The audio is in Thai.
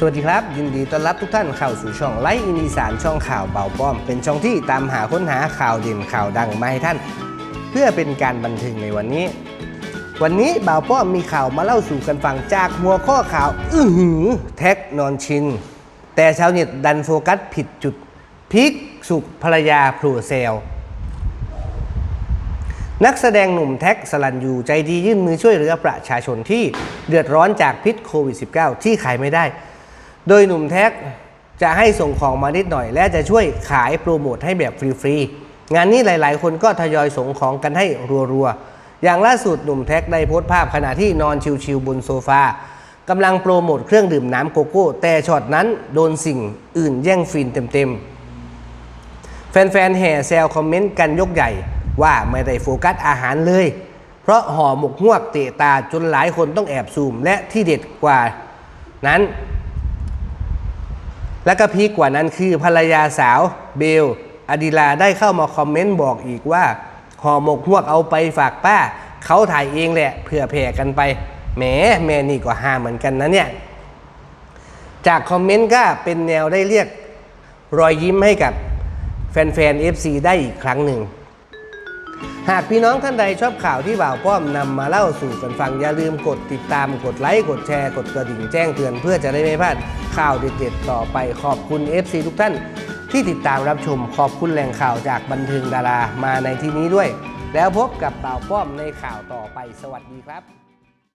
สวัสดีครับ ยินดีต้อนรับทุกท่านเข้าสู่ช่องไลฟ์อินอีสานช่องข่าวเบาป้อม เป็นช่องที่ตามหาค้นหาข่าวเด่นข่าวดังมาให้ท่าน เพื่อเป็นการบันเทิงในวันนี้ วันนี้เบ่าป้อมมีข่าวมาเล่าสู่กันฟังจากหัวข้อข่าว อื้อหือแท็กนอนชิน แต่ชาวเน็ตดันโฟกัสผิดจุดพีคสุขภรรยาโผล่เซลนักแสดงหนุ่มแท็กสลันยูใจดียื่นมือช่วยเหลือประชาชนที่เดือดร้อนจากพิษโควิด -19 ที่ขายไม่ได้ โดยหนุ่มแท็กจะให้ส่งของมานิดหน่อย และจะช่วยขายโปรโมทให้แบบฟรีๆ งานนี้หลายๆ คนก็ทยอยส่งของกันให้รัวๆ อย่างล่าสุดหนุ่มแท็กได้โพสต์ภาพขณะที่นอนชิวๆบนโซฟากำลังโปรโมทเครื่องดื่มน้ำโกโก้ แต่ช็อตนั้นโดนสิ่งอื่นแย่งฟินเต็มๆ แฟนๆ แห่แซวคอมเมนต์กันยกใหญ่ว่าไม่ได้โฟกัสอาหารเลย เพราะห่อหมกฮวกเตะตาจนหลายคนต้องแอบซูมและที่เด็ดกว่านั้น และก็พีกกว่านั้นคือภรรยาสาวเบลอดิลาได้เข้ามาคอมเมนต์บอกอีกว่าห่อหมกฮวกเอาไปฝากป้า เขาถ่ายเองแหละเผื่อแผ่กันไปแหมแม่นี่ก็หาเหมือนกันนะเนี่ยจากคอมเมนต์ก็เป็นแนวได้เรียกรอยยิ้มให้กับแฟนๆ FC ได้อีกครั้งหนึ่ง หากพี่น้องท่านใดชอบข่าวที่บ่าวป้อมนำมาเล่าสู่กันฟัง อย่าลืมกดติดตามกดไลค์กดแชร์ กดกระดิ่งแจ้งเตือนเพื่อจะได้ไม่พลาดข่าวเด็ดๆต่อไปขอบคุณ FC ทุกท่าน ที่ติดตามรับชมขอบคุณแหล่งข่าวจากบันเทิงดารามาในที่นี้ด้วย แล้วพบกับบ่าวป้อมในข่าวต่อไปสวัสดีครับ